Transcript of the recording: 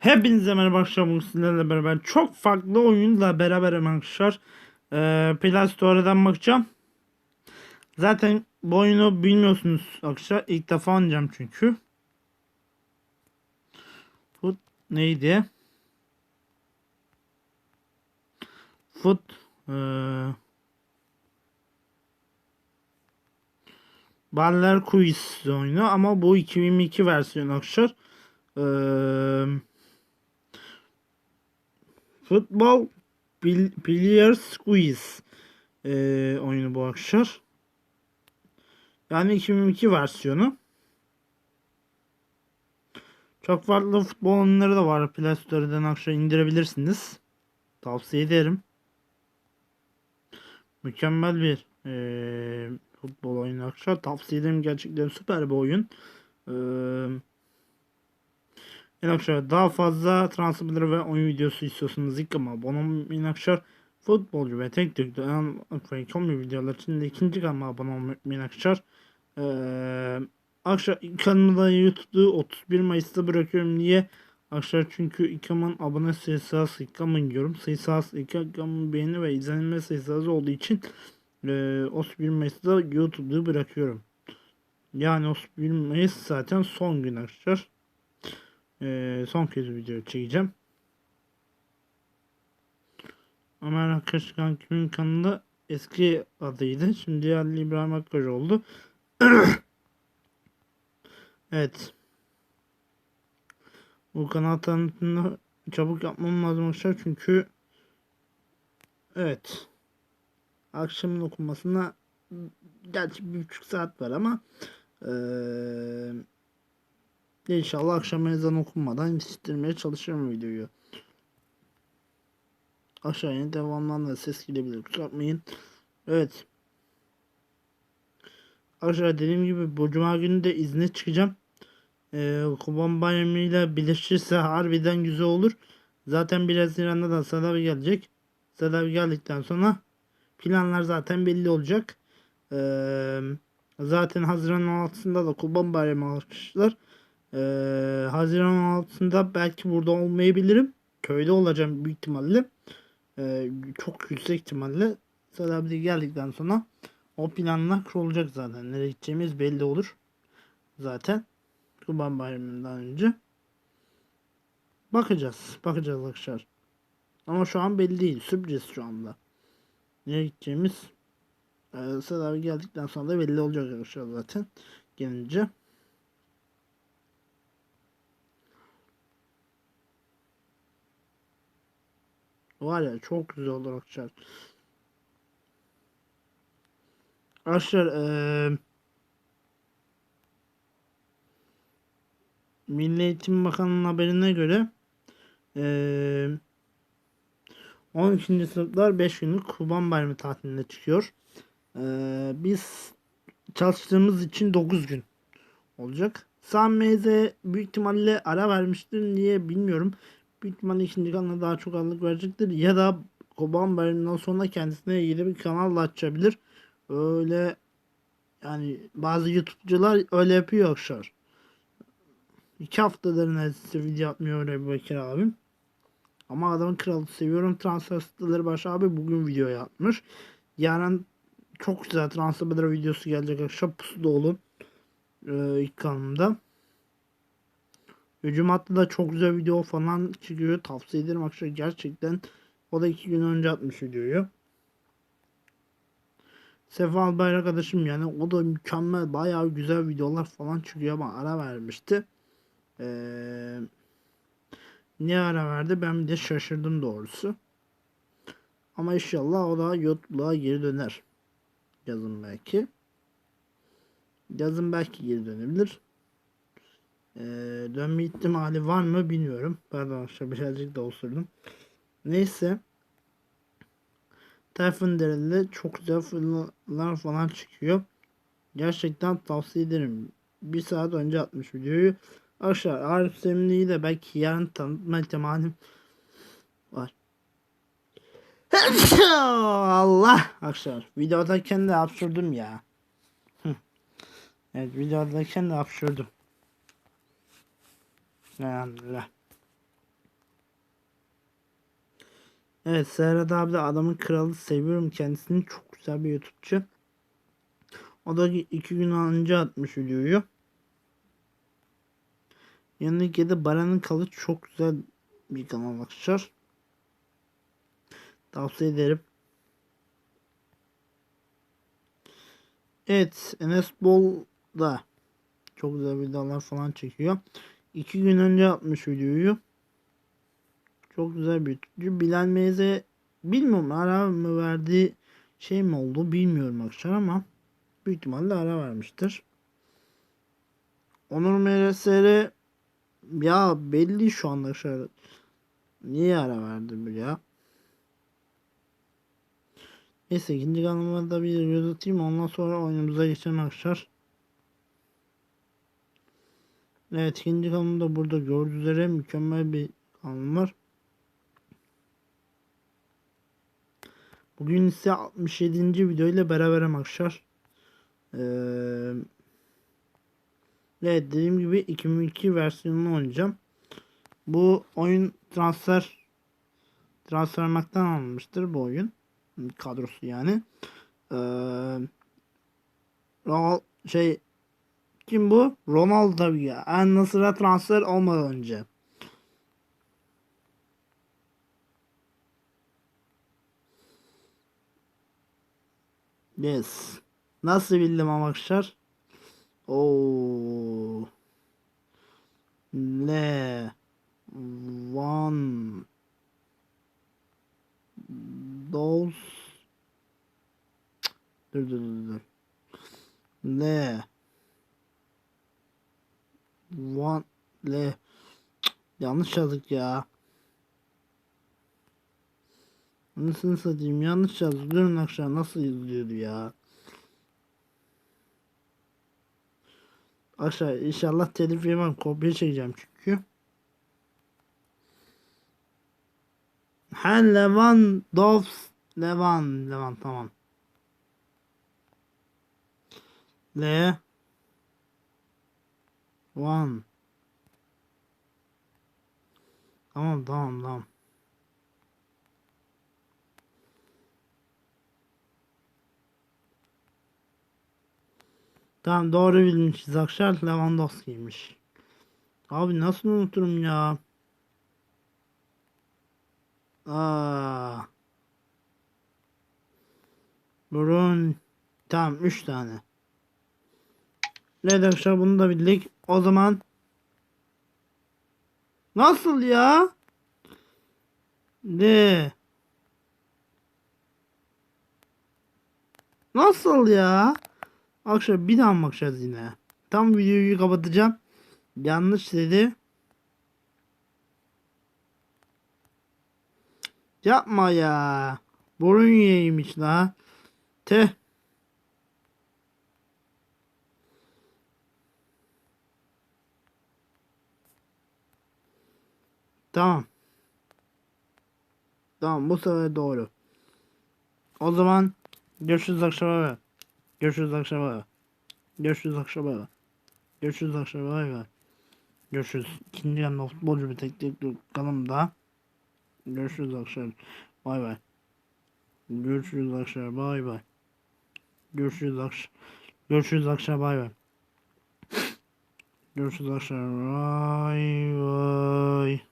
Hepinize merhaba arkadaşlar sizlerle beraber çok farklı oyunla beraber arkadaşlar ee, Play Store'dan bakacağım. Zaten bu oyunu bilmiyorsunuz arkadaşlar ilk defa oynayacağım çünkü. Foot neydi? Foot ee, Baller Quiz oyunu ama bu 2022 versiyonu arkadaşlar. Eee Futbol Players Quiz ee, oyunu bu arkadaşlar. Yani 2002 versiyonu. Çok farklı futbol oyunları da var. Play Store'dan akşam indirebilirsiniz. Tavsiye ederim. Mükemmel bir ee, futbol oyunu arkadaşlar. Tavsiye ederim. Gerçekten süper bir oyun. Eee arkadaşlar daha fazla transfer ve oyun videosu istiyorsanız ilk ama abone olmayı arkadaşlar futbolcu ve tek tek dönem komik videolar için de ikinci kanalıma abone olmayı arkadaşlar. Ee, arkadaşlar kanalımda YouTube'da 31 Mayıs'ta bırakıyorum niye? Arkadaşlar çünkü İKAM'ın abone sayısı az İKAM'ın yorum sayısı az İKAM'ın beğeni ve izlenme sayısı az olduğu için e, 31 Mayıs'ta YouTube'da bırakıyorum. Yani 31 Mayıs zaten son gün arkadaşlar. Ee, son kez video çekeceğim. Ömer Akışkan kimin kanalı eski adıydı. Şimdi Ali İbrahim Akbaş oldu. evet. Bu kanal tanıtımını çabuk yapmam lazım arkadaşlar çünkü evet akşamın okunmasına gerçi bir buçuk saat var ama eee İnşallah akşam ezan okunmadan yetiştirmeye çalışırım videoyu. Aşağıya devamından da ses gelebilir. Kusura bakmayın. Evet. Arkadaşlar dediğim gibi bu cuma günü de izne çıkacağım. Ee, Kuban Bayramı ile birleşirse harbiden güzel olur. Zaten 1 Haziran'da da Sadavi gelecek. Sadavi geldikten sonra planlar zaten belli olacak. Ee, zaten Haziran 16'sında da Kuban Bayramı arkadaşlar. Ee, Haziran 16'sında belki burada olmayabilirim. Köyde olacağım büyük ihtimalle. Ee, çok yüksek ihtimalle. Sadabide geldikten sonra o planlar kurulacak zaten. Nereye gideceğimiz belli olur. Zaten. Kurban Bayramı'ndan önce. Bakacağız. Bakacağız arkadaşlar. Ama şu an belli değil. Sürpriz şu anda. Nereye gideceğimiz ee, Sadabi geldikten sonra da belli olacak arkadaşlar zaten. Gelince. Var ya çok güzel olur arkadaşlar. Arkadaşlar ee, Milli Eğitim Bakanı'nın haberine göre ee, 12. sınıflar 5 günlük Kurban Bayramı tatiline çıkıyor. Ee, biz çalıştığımız için 9 gün olacak. Sam Meze büyük ihtimalle ara vermiştir. Niye bilmiyorum büyük ihtimalle ikinci kanala daha çok ağırlık verecektir. Ya da Koban Bayramı'ndan sonra kendisine yeni bir kanal da açabilir. Öyle yani bazı YouTube'cular öyle yapıyor arkadaşlar. İki haftadır neredeyse video yapmıyor öyle bir Bekir abim. Ama adamın kralı seviyorum. Transfer siteleri baş abi bugün video yapmış. Yarın çok güzel transfer videosu gelecek arkadaşlar. Pusu dolu. Ee, ilk kanalımda. Hücum hattı da çok güzel video falan çıkıyor. Tavsiye ederim arkadaşlar gerçekten. O da iki gün önce atmış videoyu. Sefa Albayrak arkadaşım yani o da mükemmel bayağı güzel videolar falan çıkıyor ama ara vermişti. Ee, niye ara verdi ben de şaşırdım doğrusu. Ama inşallah o da YouTube'a geri döner. Yazın belki. Yazın belki geri dönebilir. Ee, dönme ihtimali var mı bilmiyorum. Pardon arkadaşlar birazcık da osurdum. Neyse. Tayfun Dereli'de çok güzel fırınlar falan çıkıyor. Gerçekten tavsiye ederim. Bir saat önce atmış videoyu. Arkadaşlar Arif Semli'yi de belki yarın tanıtma ihtimalim var. Allah arkadaşlar videodayken de hapşurdum ya. evet videodayken de hapşurdum. Elhamdülillah. Evet Serhat abi de adamın kralı seviyorum kendisini çok güzel bir YouTube'cu. O da iki gün önce atmış videoyu. Yanındaki de Baran'ın kalı çok güzel bir kanal arkadaşlar. Tavsiye ederim. Evet Enes Bol da çok güzel videolar falan çekiyor. İki gün önce atmış videoyu. Çok güzel bir YouTube'cu. Bilal Meyze bilmiyorum ara mı verdiği şey mi oldu bilmiyorum arkadaşlar ama büyük ihtimalle ara vermiştir. Onur MRSR ya belli şu anda şöyle niye ara verdi bu ya? Neyse ikinci kanalıma da bir göz atayım ondan sonra oyunumuza geçelim arkadaşlar. Evet ikinci kanalımda burada gördüğünüz üzere mükemmel bir kanalım var. Bugün ise 67. video ile beraberim arkadaşlar. Ee, evet dediğim gibi 2002 versiyonunu oynayacağım. Bu oyun transfer transfermaktan alınmıştır bu oyun kadrosu yani. Ee, şey kim bu? Ronaldo tabii ya. En Nasır'a transfer olmadan önce. Yes. Nasıl bildim ama arkadaşlar? Oo. Le. One. Those. Dur dur dur dur. Le. One. Le. Yanlış yazdık ya. Anasını satayım yanlış yazdım. Durun aşağı nasıl yazılıyordu ya. Aşağı inşallah telif yemem. Kopya çekeceğim çünkü. Ha Levan Dovs Levan Levan tamam. Le One Tamam tamam tamam. Tamam doğru bilmişiz Akşar Lewandowski'ymiş. Abi nasıl unuturum ya? Aa. Burun. Tamam 3 tane. Ne arkadaşlar bunu da bildik. O zaman Nasıl ya? Ne? Nasıl ya? Arkadaşlar bir daha bakacağız yine. Tam videoyu kapatacağım. Yanlış dedi. Yapma ya. Burun yiyeymiş la. Teh. Tamam. Tamam bu sefer doğru. O zaman görüşürüz akşama. Görüşürüz akşama. Görüşürüz akşama. Görüşürüz akşama. Görüşürüz. İkinci yanında futbolcu bir teknik kanalımda. Görüşürüz akşam. Bay bay. Görüşürüz akşam. Bay bay. Görüşürüz akşam. Görüşürüz akşam. Bay bay. Görüşürüz akşam. Bay bay.